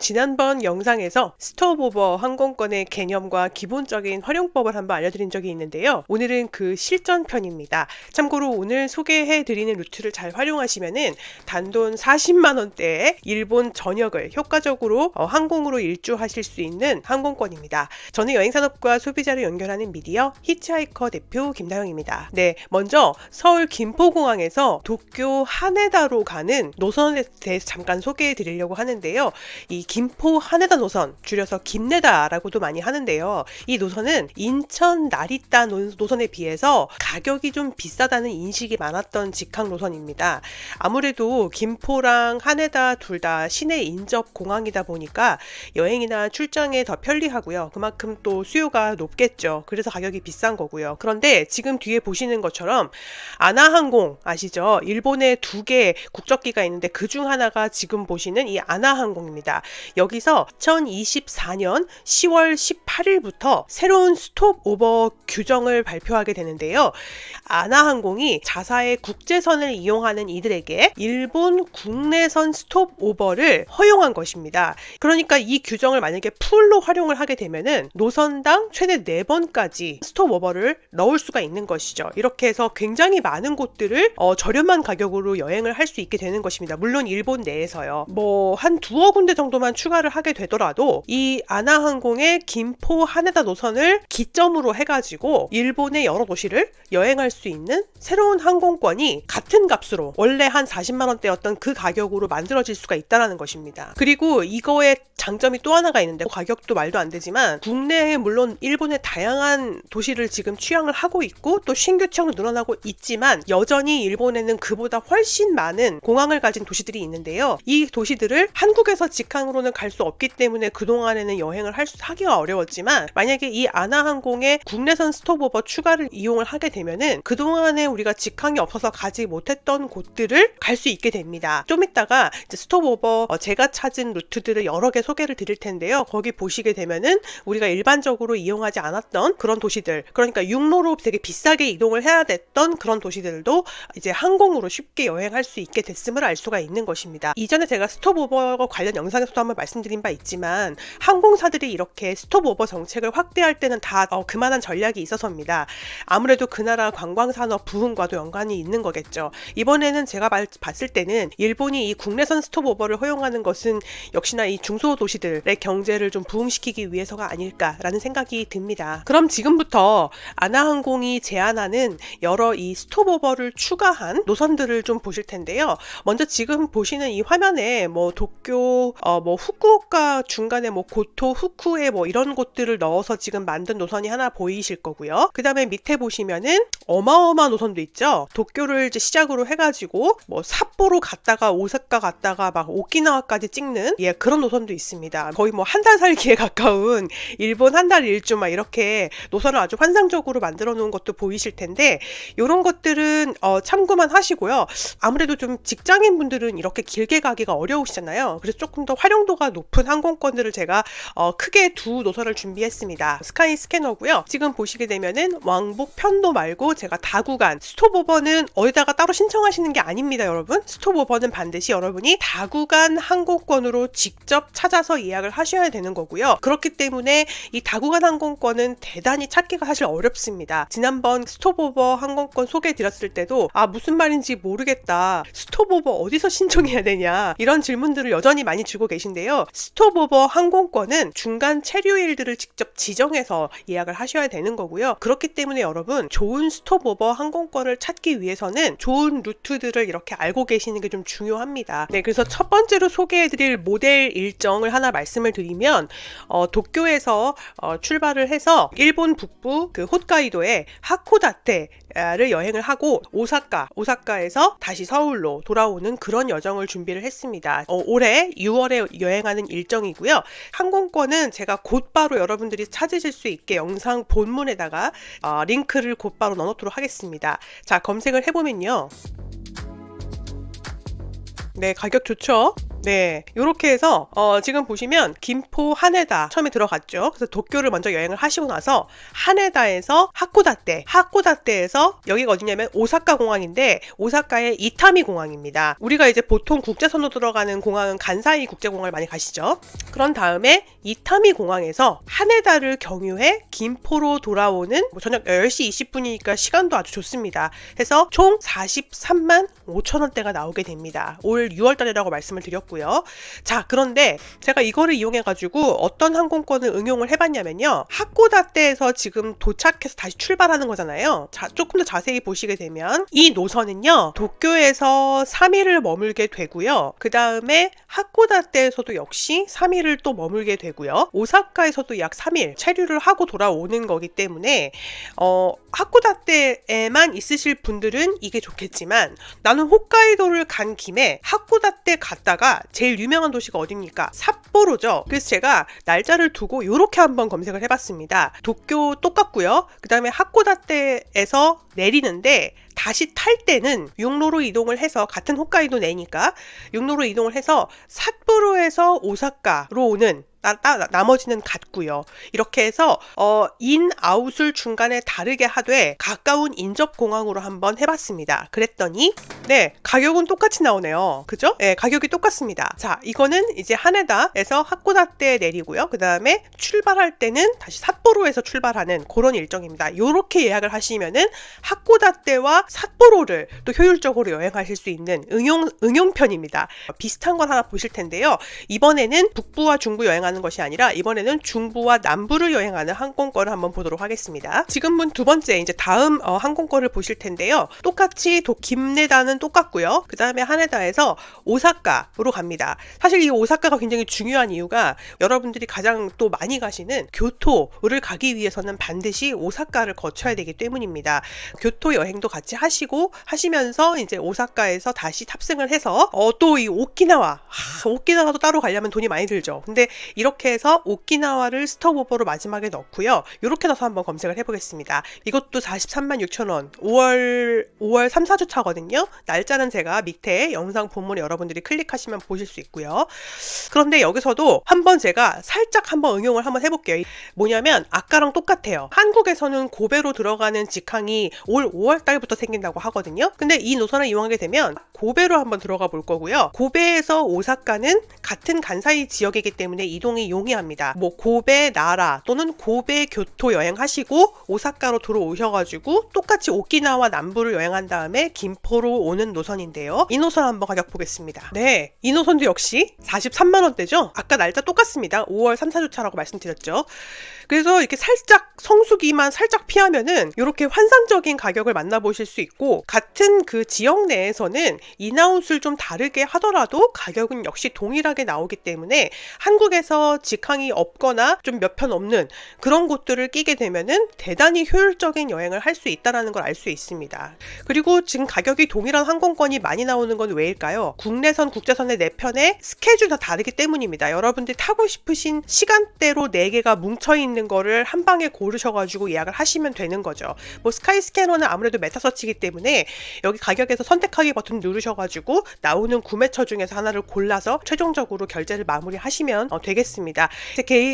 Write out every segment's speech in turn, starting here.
지난번 영상에서 스톱오버 항공권의 개념과 기본적인 활용법을 한번 알려드린 적이 있는데요. 오늘은 그 실전 편입니다. 참고로 오늘 소개해드리는 루트를 잘 활용하시면은 단돈 40만 원대의 일본 전역을 효과적으로 어, 항공으로 일주하실 수 있는 항공권입니다. 저는 여행산업과 소비자를 연결하는 미디어 히치하이커 대표 김다영입니다. 네, 먼저 서울 김포공항에서 도쿄 하네다로 가는 노선에 대해서 잠깐 소개해 드리려고 하는데요. 이 김포 하네다 노선, 줄여서 김내다라고도 많이 하는데요. 이 노선은 인천 나리타 노- 노선에 비해서 가격이 좀 비싸다는 인식이 많았던 직항 노선입니다. 아무래도 김포랑 하네다 둘 다 시내 인접 공항이다 보니까 여행이나 출장에 더 편리하고요. 그만큼 또 수요가 높겠죠. 그래서 가격이 비싼 거고요. 그런데 지금 뒤에 보시는 것처럼 아나항공 아시죠? 일본에 두 개 국적기가 있는데 그 중 하나가 지금 보시는 이 아나항공입니다. 여기서 2024년 10월 18일부터 새로운 스톱오버 규정을 발표하게 되는데요. 아나항공이 자사의 국제선을 이용하는 이들에게 일본 국내선 스톱오버를 허용한 것입니다. 그러니까 이 규정을 만약에 풀로 활용을 하게 되면은 노선당 최대 4번까지 스톱오버를 넣을 수가 있는 것이죠. 이렇게 해서 굉장히 많은 곳들을 어, 저렴한 가격으로 여행을 할 수 있게 되는 것입니다. 물론 일본 내에서요. 뭐 한 두어 군데 정도만 추가를 하게 되더라도 이 아나항공의 김포 하네다 노선을 기점으로 해가지고 일본의 여러 도시를 여행할 수 있는 새로운 항공권이 같은 값으로 원래 한 40만 원대였던 그 가격으로 만들어질 수가 있다라는 것입니다. 그리고 이거의 장점이 또 하나가 있는데 가격도 말도 안 되지만 국내에 물론 일본의 다양한 도시를 지금 취향을 하고 있고 또 신규 취향도 늘어나고 있지만 여전히 일본에는 그보다 훨씬 많은 공항을 가진 도시들이 있는데요. 이 도시들을 한국에서 직항으로 는갈수 없기 때문에 그동안에는 여행을 할 수, 하기가 어려웠지만 만약에 이 아나항공의 국내선 스톱오버 추가를 이용을 하게 되면은 그동안에 우리가 직항이 없어서 가지 못했던 곳들을 갈 수 있게 됩니다. 좀 이따가 스톱오버 어, 제가 찾은 루트들을 여러 개 소개를 드릴 텐데요. 거기 보시게 되면은 우리가 일반적으로 이용하지 않았던 그런 도시들, 그러니까 육로로 되게 비싸게 이동을 해야 됐던 그런 도시들도 이제 항공으로 쉽게 여행할 수 있게 됐음을 알 수가 있는 것입니다. 이전에 제가 스톱오버 관련 영상에서도 한번 말씀드린 바 있지만 항공사들이 이렇게 스톱오버 정책을 확대할 때는 다 어, 그만한 전략이 있어서입니다. 아무래도 그 나라 관광산업 부흥과도 연관이 있는 거겠죠. 이번에는 제가 말- 봤을 때는 일본이 이 국내선 스톱오버를 허용하는 것은 역시나 이 중소도시들의 경제를 좀 부흥시키기 위해서가 아닐까라는 생각이 듭니다. 그럼 지금부터 아나항공이 제안하는 여러 이 스톱오버를 추가한 노선들을 좀 보실 텐데요. 먼저 지금 보시는 이 화면에 뭐 도쿄, 어, 뭐 후쿠오카 중간에 뭐 고토, 후쿠에 뭐 이런 곳들을 넣어서 지금 만든 노선이 하나 보이실 거고요. 그 다음에 밑에 보시면은 어마어마한 노선도 있죠. 도쿄를 이제 시작으로 해가지고 뭐 삿포로 갔다가 오사카 갔다가 막 오키나와까지 찍는 예 그런 노선도 있습니다. 거의 뭐 한 달 살기에 가까운 일본 한 달 일주 막 이렇게 노선을 아주 환상적으로 만들어 놓은 것도 보이실 텐데 이런 것들은 어, 참고만 하시고요. 아무래도 좀 직장인 분들은 이렇게 길게 가기가 어려우시잖아요. 그래서 조금 더 활용 도가 높은 항공권들을 제가 어, 크게 두 노선을 준비했습니다. 스카이 스캐너고요. 지금 보시게 되면은 왕복 편도 말고 제가 다구간 스톱오버는 어디다가 따로 신청하시는 게 아닙니다, 여러분. 스톱오버는 반드시 여러분이 다구간 항공권으로 직접 찾아서 예약을 하셔야 되는 거고요. 그렇기 때문에 이 다구간 항공권은 대단히 찾기가 사실 어렵습니다. 지난번 스톱오버 항공권 소개해 드렸을 때도 아 무슨 말인지 모르겠다. 스톱오버 어디서 신청해야 되냐 이런 질문들을 여전히 많이 주고 계신 데요. 스톱오버 항공권은 중간 체류일들을 직접 지정해서 예약을 하셔야 되는 거고요. 그렇기 때문에 여러분 좋은 스톱오버 항공권을 찾기 위해서는 좋은 루트들을 이렇게 알고 계시는 게 좀 중요합니다. 네, 그래서 첫 번째로 소개해드릴 모델 일정을 하나 말씀을 드리면 어, 도쿄에서 어, 출발을 해서 일본 북부 그 홋카이도의 하코다테를 여행을 하고 오사카, 오사카에서 다시 서울로 돌아오는 그런 여정을 준비를 했습니다. 어, 올해 6월에 여행하는 일정이고요. 항공권은 제가 곧바로 여러분들이 찾으실 수 있게 영상 본문에다가 어, 링크를 곧바로 넣어놓도록 하겠습니다. 자, 검색을 해보면요. 네, 가격 좋죠? 네, 이렇게 해서 어, 지금 보시면 김포 하네다 처음에 들어갔죠. 그래서 도쿄를 먼저 여행을 하시고 나서 하네다에서 하코다테, 하코다테에서 여기가 어디냐면 오사카 공항인데 오사카의 이타미 공항입니다. 우리가 이제 보통 국제선으로 들어가는 공항은 간사이 국제공항을 많이 가시죠. 그런 다음에 이타미 공항에서 하네다를 경유해 김포로 돌아오는 뭐 저녁 10시 20분이니까 시간도 아주 좋습니다. 해서 총 43만 5천 원대가 나오게 됩니다. 올 6월 달이라고 말씀을 드렸고 요. 자, 그런데 제가 이거를 이용해 가지고 어떤 항공권을 응용을 해 봤냐면요. 하코다테에서 지금 도착해서 다시 출발하는 거잖아요. 자, 조금 더 자세히 보시게 되면 이 노선은요. 도쿄에서 3일을 머물게 되고요. 그 다음에 하코다테에서도 역시 3일을 또 머물게 되고요. 오사카에서도 약 3일 체류를 하고 돌아오는 거기 때문에 어, 하코다테에만 있으실 분들은 이게 좋겠지만 나는 홋카이도를 간 김에 하코다테 갔다 가 제일 유명한 도시가 어딥니까? 삿포로죠. 그래서 제가 날짜를 두고 이렇게 한번 검색을 해봤습니다. 도쿄 똑같고요. 그 다음에 하코다테에서 내리는데 다시 탈 때는 육로로 이동을 해서 같은 홋카이도 내니까 육로로 이동을 해서 삿포로에서 오사카로 오는 나, 나, 나머지는 같고요. 이렇게 해서 어, 인 아웃을 중간에 다르게 하되 가까운 인접 공항으로 한번 해봤습니다. 그랬더니 네 가격은 똑같이 나오네요. 그죠? 네 가격이 똑같습니다. 자 이거는 이제 하네다에서 하코다테에 내리고요. 그 다음에 출발할 때는 다시 삿포로에서 출발하는 그런 일정입니다. 이렇게 예약을 하시면은 하코다테와 삿포로를 또 효율적으로 여행하실 수 있는 응용 응용편입니다. 비슷한 건 하나 보실 텐데요. 이번에는 북부와 중부 여행하는 것이 아니라 이번에는 중부와 남부를 여행하는 항공권을 한번 보도록 하겠습니다. 지금은 두 번째 이제 다음 어, 항공권을 보실 텐데요. 똑같이 도 김네다는 똑같고요. 그 다음에 하네다에서 오사카로 갑니다. 사실 이 오사카가 굉장히 중요한 이유가 여러분들이 가장 또 많이 가시는 교토를 가기 위해서는 반드시 오사카를 거쳐야 되기 때문입니다. 교토 여행도 같이 하시고 하시면서 이제 오사카에서 다시 탑승을 해서 어, 또 이 오키나와 하, 오키나와도 따로 가려면 돈이 많이 들죠. 근데 이렇게 해서 오키나와를 스톱오버로 마지막에 넣고요. 이렇게 넣어서 한번 검색을 해보겠습니다. 이것도 43만 6천 원. 5월 5월 3, 4주 차거든요. 날짜는 제가 밑에 영상 본문에 여러분들이 클릭하시면 보실 수 있고요. 그런데 여기서도 한번 제가 살짝 한번 응용을 한번 해볼게요. 뭐냐면 아까랑 똑같아요. 한국에서는 고베로 들어가는 직항이 올 5월 달부터 생긴다고 하거든요. 근데 이 노선을 이용하게 되면 고베로 한번 들어가 볼 거고요. 고베에서 오사카는 같은 간사이 지역이기 때문에 이동이 용이합니다. 뭐 고베 나라 또는 고베 교토 여행하시고 오사카로 들어오셔가지고 똑같이 오키나와 남부를 여행한 다음에 김포로 오는 노선인데요. 이 노선 한번 가격 보겠습니다. 네, 이 노선도 역시 43만 원대죠. 아까 날짜 똑같습니다. 5월 3, 4주차라고 말씀드렸죠. 그래서 이렇게 살짝 성수기만 살짝 피하면은 이렇게 환상적인 가격을 만나보실 수 있고 같은 그 지역 내에서는 인아웃을 좀 다르게 하더라도 가격은 역시 동일하게 나오기 때문에 한국에서 직항이 없거나 좀 몇 편 없는 그런 곳들을 끼게 되면은 대단히 효율적인 여행을 할 수 있다라는 걸 알 수 있습니다. 그리고 지금 가격이 동일한 항공권이 많이 나오는 건 왜일까요? 국내선, 국제선의 네 편의 스케줄 다 다르기 때문입니다. 여러분들이 타고 싶으신 시간대로 네 개가 뭉쳐 있는 거를 한 방에 고르셔가지고 예약을 하시면 되는 거죠. 뭐 스카이 스캐너는 아무래도 메타서치이기 때문에 여기 가격에서 선택하기 버튼 누르셔가지고 나오는 구매처 중에서 하나를 골라서 최종적으로 결제를 마무리하시면 어, 되겠습니다.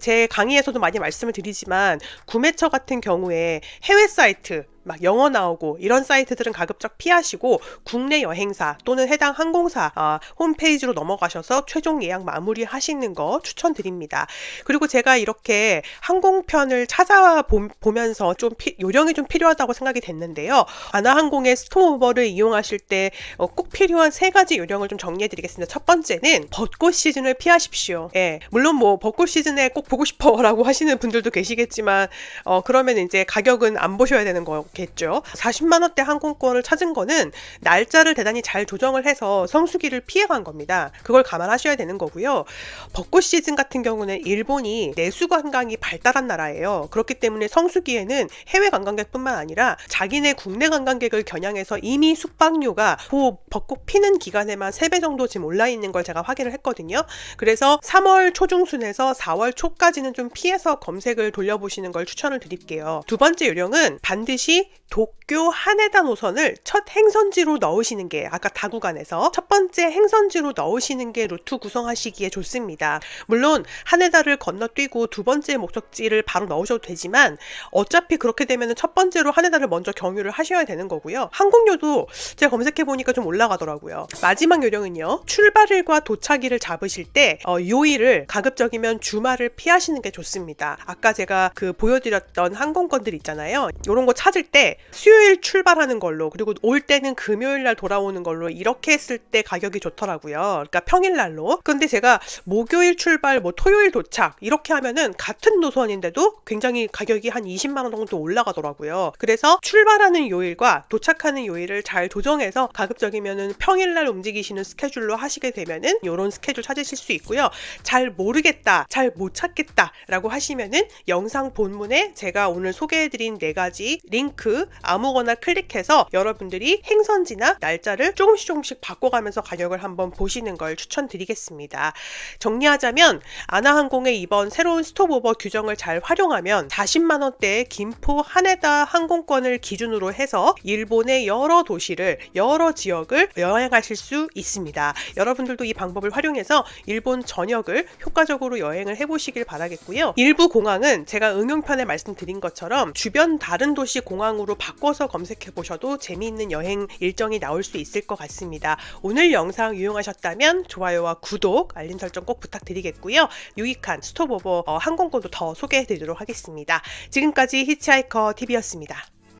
제 강의에서도 많이 말씀을 드리지만 구매처 같은 경우에 해외 사이트 막 영어 나오고 이런 사이트들은 가급적 피하시고 국내 여행사 또는 해당 항공사 어, 홈페이지로 넘어가셔서 최종 예약 마무리 하시는 거 추천드립니다. 그리고 제가 이렇게 항공편을 찾아 보면서 좀 피- 요령이 좀 필요하다고 생각이 됐는데요. 아나항공의 스토어버를 이용하실 때 어, 꼭 필요한 세 가지 요령을 좀 정리해 드리겠습니다. 첫 번째는 벚꽃 시즌을 피하십시오. 예, 물론 뭐 벚꽃 시즌에 꼭 보고 싶어라고 하시는 분들도 계시겠지만 어, 그러면 이제 가격은 안 보셔야 되는 거 겠죠. 40만 원대 항공권을 찾은 거는 날짜를 대단히 잘 조정을 해서 성수기를 피해간 겁니다. 그걸 감안하셔야 되는 거고요. 벚꽃 시즌 같은 경우는 일본이 내수 관광이 발달한 나라예요. 그렇기 때문에 성수기에는 해외 관광객뿐만 아니라 자기네 국내 관광객을 겨냥해서 이미 숙박료가 그 벚꽃 피는 기간에만 3배 정도 지금 올라 있는 걸 제가 확인을 했거든요. 그래서 3월 초중순에서 4월 초까지는 좀 피해서 검색을 돌려보시는 걸 추천을 드릴게요. 두 번째 요령은 반드시 도쿄 하네다 노선을 첫 행선지로 넣으시는 게 아까 다구간에서 첫 번째 행선지로 넣으시는 게 루트 구성하시기에 좋습니다. 물론 하네다를 건너뛰고 두 번째 목적지를 바로 넣으셔도 되지만 어차피 그렇게 되면 첫 번째로 하네다를 먼저 경유를 하셔야 되는 거고요. 항공료도 제가 검색해 보니까 좀 올라가더라고요. 마지막 요령은요. 출발일과 도착일을 잡으실 때 어, 요일을 가급적이면 주말을 피하시는 게 좋습니다. 아까 제가 그 보여드렸던 항공권들 있잖아요. 이런 거 찾을 때 수요일 출발하는 걸로 그리고 올 때는 금요일 날 돌아오는 걸로 이렇게 했을 때 가격이 좋더라고요. 그러니까 평일 날로. 근데 제가 목요일 출발, 뭐 토요일 도착 이렇게 하면은 같은 노선인데도 굉장히 가격이 한 20만 원 정도 올라가더라고요. 그래서 출발하는 요일과 도착하는 요일을 잘 조정해서 가급적이면은 평일 날 움직이시는 스케줄로 하시게 되면은 이런 스케줄 찾으실 수 있고요. 잘 모르겠다, 잘 못 찾겠다라고 하시면은 영상 본문에 제가 오늘 소개해드린 네 가지 링크 아무거나 클릭해서 여러분들이 행선지나 날짜를 조금씩 조금씩 바꿔가면서 가격을 한번 보시는 걸 추천드리겠습니다. 정리하자면 아나항공의 이번 새로운 스톱오버 규정을 잘 활용하면 40만 원대의 김포 하네다 항공권을 기준으로 해서 일본의 여러 도시를 여러 지역을 여행하실 수 있습니다. 여러분들도 이 방법을 활용해서 일본 전역을 효과적으로 여행을 해보시길 바라겠고요. 일부 공항은 제가 응용편에 말씀드린 것처럼 주변 다른 도시 공항 으로 바꿔서 검색해 보셔도 재미있는 여행 일정이 나올 수 있을 것 같습니다. 오늘 영상 유용하셨다면 좋아요와 구독, 알림 설정 꼭 부탁드리겠고요. 유익한 스톱오버 어, 항공권도 더 소개해 드리도록 하겠습니다. 지금까지 히치하이커 TV였습니다.